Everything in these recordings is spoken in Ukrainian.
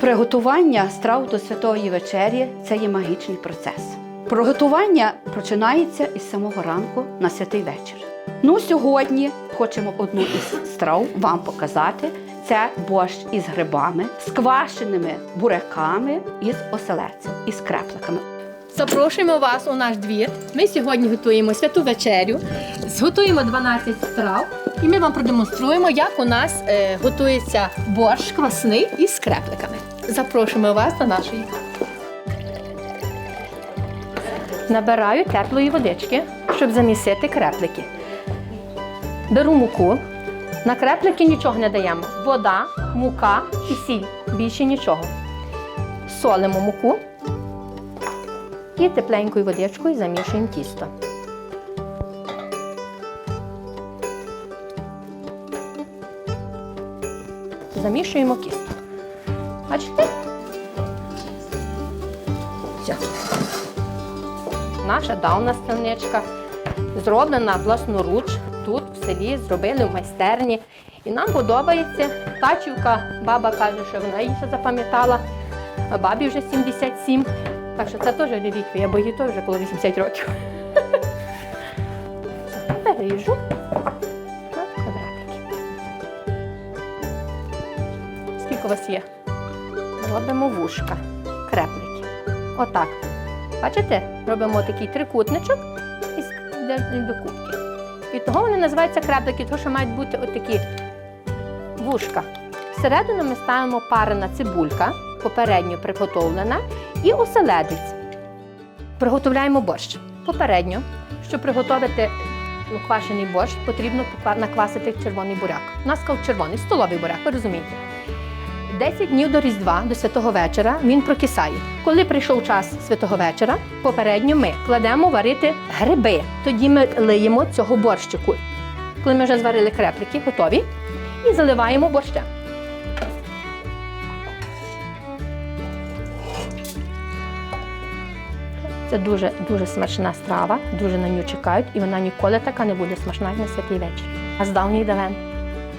Приготування страв до святої вечері це є магічний процес. Приготування починається із самого ранку на святий вечір. Ну, сьогодні хочемо одну із страв вам показати. Це борщ із грибами, з квашеними буряками і з оселедцем, і з крепликами. Запрошуємо вас у наш двір. Ми сьогодні готуємо святу вечерю, зготуємо 12 страв, і ми вам продемонструємо, як у нас е, готується борщ квасний із крепликами. Запрошуємо вас нашої хати. Набираю теплої водички, щоб замісити креплики. Беру муку. На креплики нічого не даємо. Вода, мука і сіль. Більше нічого. Солимо муку і тепленькою водичкою замішуємо тісто. Замішуємо кісто. Бачите? Все. Наша давна станичка зроблена власноруч. Тут в селі зробили в майстерні. І нам подобається. Тачівка, баба каже, що вона її ще запам'ятала. А бабі вже 77. Так що це теж реліквія, бо їй теж вже коло 80 років. Переріжу на квадратики. Скільки у вас є? Робимо вушка, креплики. Отак. Бачите? Робимо такий трикутничок і до кубки. І того вони називаються креплики, тому що мають бути отакі вушка. Всередину ми ставимо парена цибулька, попередньо приготовлена, і оселедець. Приготовляємо борщ. Попередньо, щоб приготувати квашений борщ, потрібно наквасити червоний буряк. У нас кав червоний, столовий буряк, ви розумієте. 10 днів до Різдва, до святого вечора, він прокисає. Коли прийшов час святого вечора, попередньо ми кладемо варити гриби. Тоді ми лиємо цього борщику. Коли ми вже зварили креплики, готові, і заливаємо борщем. Це дуже дуже смачна страва, дуже на нього чекають, і вона ніколи така не буде смачна, як на святий вечір. А з давній давен.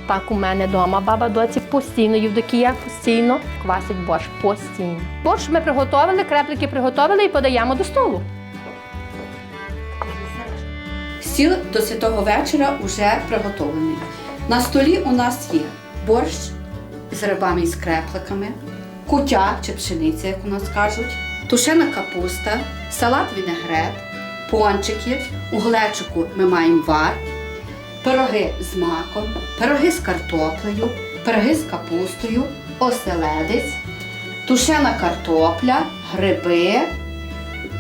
Так у мене вдома баба доці постійно, Євдокія постійно квасить борщ постійно. Борщ ми приготували, креплики приготували і подаємо до столу. Стіл до святого вечора вже приготовлений. На столі у нас є борщ з рибами і з крепликами, кутя чи пшениця, як у нас кажуть, тушена капуста, салат вінегрет, пончики. У глечику ми маємо вар, пироги з маком, пироги з картоплею, пироги з капустою, оселедець, тушена картопля, гриби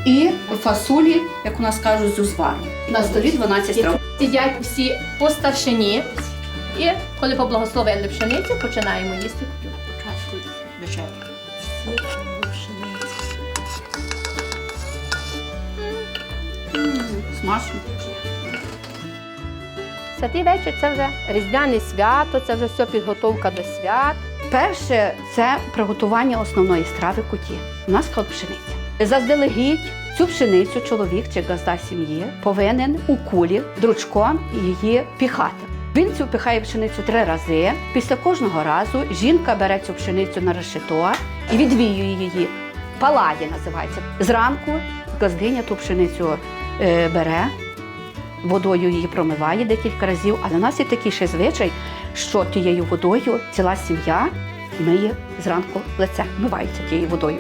і фасолі, як у нас кажуть, з узваром. На столі 12 страв. Сидять всі по старшині. І коли поблагословили пшеницю, починаємо їсти кутю. Смачно. Святий вечір це вже різдвяне свято, це вже все підготовка до свят. Перше це приготування основної страви куті. У нас хліб пшениця. Заздалегідь цю пшеницю чоловік чи газда сім'ї повинен у кулі дручком її піхати. Він цю пихає пшеницю три рази. Після кожного разу жінка бере цю пшеницю на решето і відвіює її. Паладі називається. Зранку газдиня ту пшеницю е, бере, водою її промиває декілька разів, але у нас є такий ще звичай, що тією водою ціла сім'я миє зранку лице, мивається тією водою.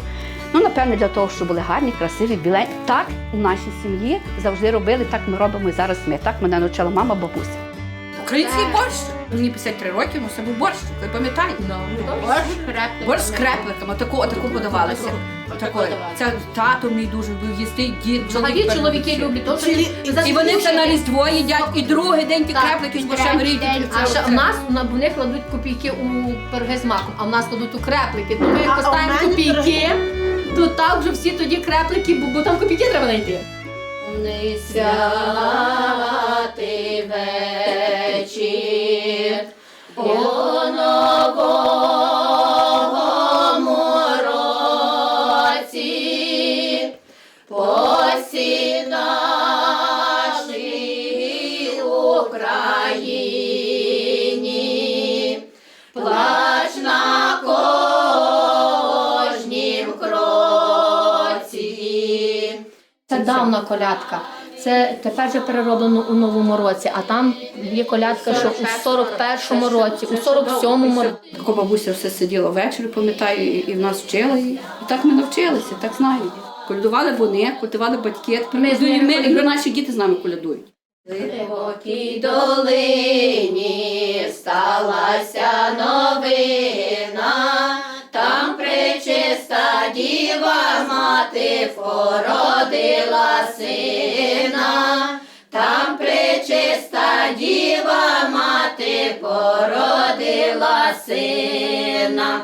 Ну, напевне, для того, щоб були гарні, красиві, білені. Так у нашій сім'ї завжди робили, так ми робимо і зараз ми. Так мене навчила мама, бабуся. Український борщ. Мені 53 роки, ну це був борщ, ви пам'ятаєте? Борщ, борщ з крепликами, таку, отаку подавалося. Такої. Це тато мій дуже любив їсти, і дід, Взагалі чоловік. чоловіки люблять. то, що І вони це на Різдво їдять, і другий день ті Так, креплики з борщем рідять. А ще в нас на- вони кладуть копійки у пироги з маком, а в нас кладуть у креплики. То ми як поставимо копійки, то так вже всі тоді креплики, бо, бо там копійки треба знайти. Святий вечір, це давна колядка. Це тепер вже перероблено у новому році, а там є колядка, що у 41-му році, у 47-му році. Тако бабуся все сиділа ввечері, пам'ятаю, і, в нас вчила. І, і так ми навчилися, так знають. Колядували вони, колядували батьки, тепер Ми колядуємо ми, і наші діти з нами колядують. Глибокій долині сталася новина, діва мати породила сина, там причиста діва мати породила сина.